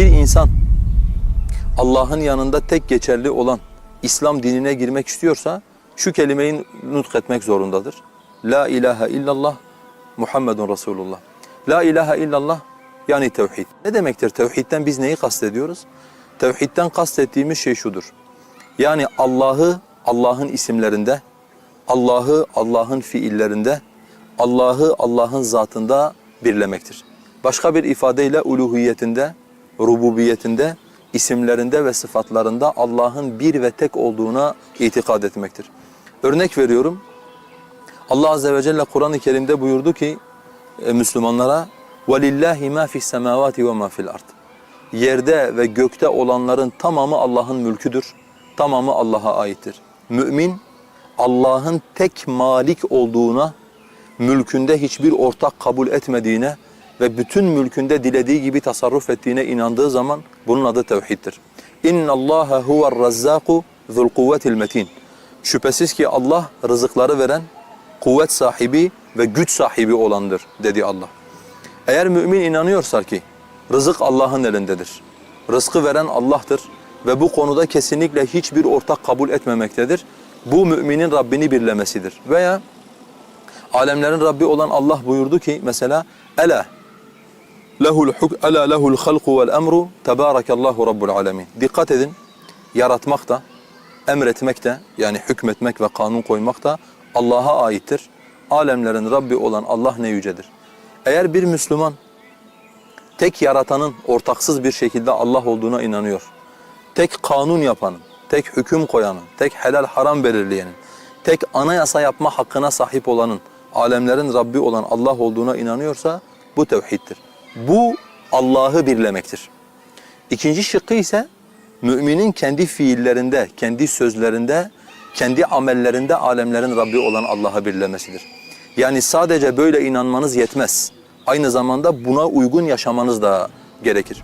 Bir insan Allah'ın yanında tek geçerli olan İslam dinine girmek istiyorsa şu kelimeyi nutk etmek zorundadır. La ilahe illallah Muhammedun Resulullah. La ilahe illallah yani tevhid. Ne demektir tevhidden biz neyi kastediyoruz? Tevhidden kastettiğimiz şey şudur. Yani Allah'ı Allah'ın isimlerinde, Allah'ı Allah'ın fiillerinde, Allah'ı Allah'ın zatında birlemektir. Başka bir ifadeyle uluhiyetinde, rububiyetinde, isimlerinde ve sıfatlarında Allah'ın bir ve tek olduğuna itikad etmektir. Örnek veriyorum. Allah azze ve celle Kur'an-ı Kerim'de buyurdu ki e, Müslümanlara وَلِلَّهِ مَا فِي السَّمَاوَاتِ وَمَا فِي الْأَرْضِ Yerde ve gökte olanların tamamı Allah'ın mülküdür. Tamamı Allah'a aittir. Mümin Allah'ın tek malik olduğuna, mülkünde hiçbir ortak kabul etmediğine ve bütün mülkünde dilediği gibi tasarruf ettiğine inandığı zaman bunun adı tevhiddir. İnna Allaha huve'r razzaku zul kuvvetil metin. Şüphesiz ki Allah rızıkları veren, kuvvet sahibi ve güç sahibi olandır dedi Allah. Eğer mümin inanıyorsa ki rızık Allah'ın elindedir. Rızkı veren Allah'tır ve bu konuda kesinlikle hiçbir ortak kabul etmemektedir. Bu müminin Rabbini birlemesidir. Veya alemlerin Rabbi olan Allah buyurdu ki mesela Ela lehul huk ela lehul halku vel emru tebarakallahu rabbul alamin. Dikkat edin. Yaratmak da, emretmek de yani hükmetmek ve kanun koymak da Allah'a aittir. Alemlerin Rabbi olan Allah ne yücedir. Eğer bir Müslüman tek yaratanın ortaksız bir şekilde Allah olduğuna inanıyor. Tek kanun yapanın, tek hüküm koyanın, tek helal haram belirleyenin, tek anayasa yapma hakkına sahip olanın, alemlerin Rabbi olan Allah olduğuna inanıyorsa bu tevhiddir. Bu Allah'ı birlemektir. İkinci şıkkı ise müminin kendi fiillerinde, kendi sözlerinde, kendi amellerinde alemlerin Rabbi olan Allah'a birlemesidir. Yani sadece böyle inanmanız yetmez. Aynı zamanda buna uygun yaşamanız da gerekir.